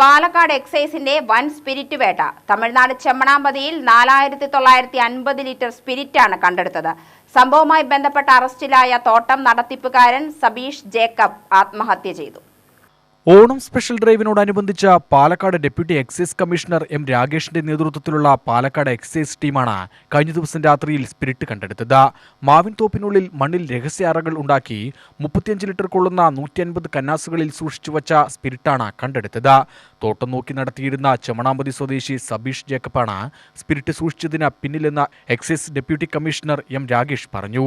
പാലക്കാട് എക്സൈസിന്റെ വൻ സ്പിരിറ്റ് വേട്ട. തമിഴ്നാട് ചെമ്മണാമ്പതിയിൽ നാലായിരത്തി തൊള്ളായിരത്തി അൻപത് ലിറ്റർ സ്പിരിറ്റാണ് കണ്ടെടുത്തത്. സംഭവവുമായി ബന്ധപ്പെട്ട അറസ്റ്റിലായ തോട്ടം നടത്തിപ്പുകാരൻ സബീഷ് ജേക്കബ് ആത്മഹത്യ ചെയ്തു. Onam special ഡ്രൈവിനോടനുബന്ധിച്ച് Palakkad deputy excise commissioner M രാകേഷിന്റെ നേതൃത്വത്തിലുള്ള പാലക്കാട് എക്സൈസ് ടീമാണ് കഴിഞ്ഞ ദിവസം രാത്രിയിൽ സ്പിരിറ്റ് കണ്ടെടുത്തത്. മാവിൻ തോപ്പിനുള്ളിൽ മണ്ണിൽ രഹസ്യ അറകൾ ഉണ്ടാക്കി മുപ്പത്തിയഞ്ച് ലിറ്റർ കൊള്ളുന്ന നൂറ്റി അൻപത് കന്നാസുകളിൽ സൂക്ഷിച്ചു വച്ച സ്പിരിറ്റാണ് കണ്ടെടുത്തത്. തോട്ടം നോക്കി നടത്തിയിരുന്ന ചെമണാമ്പതി സ്വദേശി സബീഷ് ജേക്കബാണ് സ്പിരിറ്റ് സൂക്ഷിച്ചതിന് പിന്നിലെന്ന് excise deputy commissioner M Rakesh പറഞ്ഞു.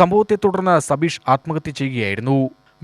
സംഭവത്തെ തുടർന്ന് സബീഷ് ആത്മഹത്യ ചെയ്യുകയായിരുന്നു.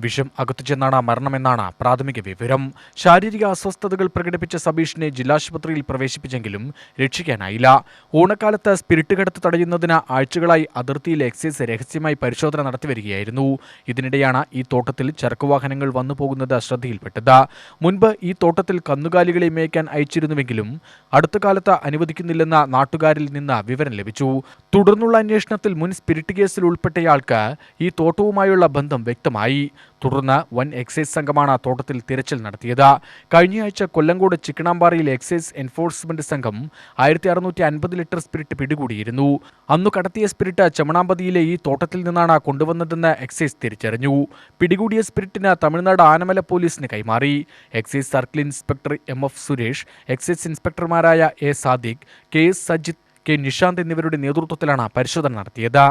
വിഷം അകത്തു ചെന്നാണ് മരണമെന്നാണ് പ്രാഥമിക വിവരം. ശാരീരിക അസ്വസ്ഥതകൾ പ്രകടിപ്പിച്ച സബീഷിനെ ജില്ലാശുപത്രിയിൽ പ്രവേശിപ്പിച്ചെങ്കിലും രക്ഷിക്കാനായില്ല. ഓണക്കാലത്ത് സ്പിരിറ്റ് കടത്ത് തടയുന്നതിന് ആഴ്ചകളായി അതിർത്തിയിൽ എക്സൈസ് രഹസ്യമായി പരിശോധന നടത്തിവരികയായിരുന്നു ഇതിനിടെയാണ് ഈ തോട്ടത്തിൽ ചരക്കുവാഹനങ്ങൾ വന്നു പോകുന്നത് ശ്രദ്ധയിൽപ്പെട്ടത് മുൻപ് ഈ തോട്ടത്തിൽ കന്നുകാലികളെ മേയ്ക്കാൻ അയച്ചിരുന്നുവെങ്കിലും അടുത്ത കാലത്ത് അനുവദിക്കുന്നില്ലെന്ന നാട്ടുകാരിൽ നിന്ന് വിവരം ലഭിച്ചു. തുടർന്നുള്ള അന്വേഷണത്തിൽ മുൻ സ്പിരിറ്റ് കേസിൽ ഉൾപ്പെട്ടയാൾക്ക് ഈ തോട്ടവുമായുള്ള ബന്ധം വ്യക്തമായി. തുടർന്ന് വൻ എക്സൈസ് സംഘമാണ് തോട്ടത്തിൽ തിരച്ചിൽ നടത്തിയത്. കഴിഞ്ഞയാഴ്ച കൊല്ലങ്കോട് ചിക്കണാമ്പാറയിൽ എക്സൈസ് എൻഫോഴ്സ്മെന്റ് സംഘം ആയിരത്തി അറുന്നൂറ്റി അൻപത് ലിറ്റർ സ്പിരിറ്റ് പിടികൂടിയിരുന്നു. അന്നു കടത്തിയ സ്പിരിറ്റ് ചെമണാമ്പതിയിലെ ഈ തോട്ടത്തിൽ നിന്നാണ് കൊണ്ടുവന്നതെന്ന് എക്സൈസ് തിരിച്ചറിഞ്ഞു. പിടികൂടിയ സ്പിരിറ്റിന് തമിഴ്നാട് ആനമല പോലീസിന് കൈമാറി. Excise circle inspector M F Suresh excise ഇൻസ്പെക്ടർമാരായ A Sadiq K S Sajith K Nishanth എന്നിവരുടെ നേതൃത്വത്തിലാണ് പരിശോധന നടത്തിയത്.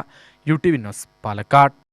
U T V Palakkad.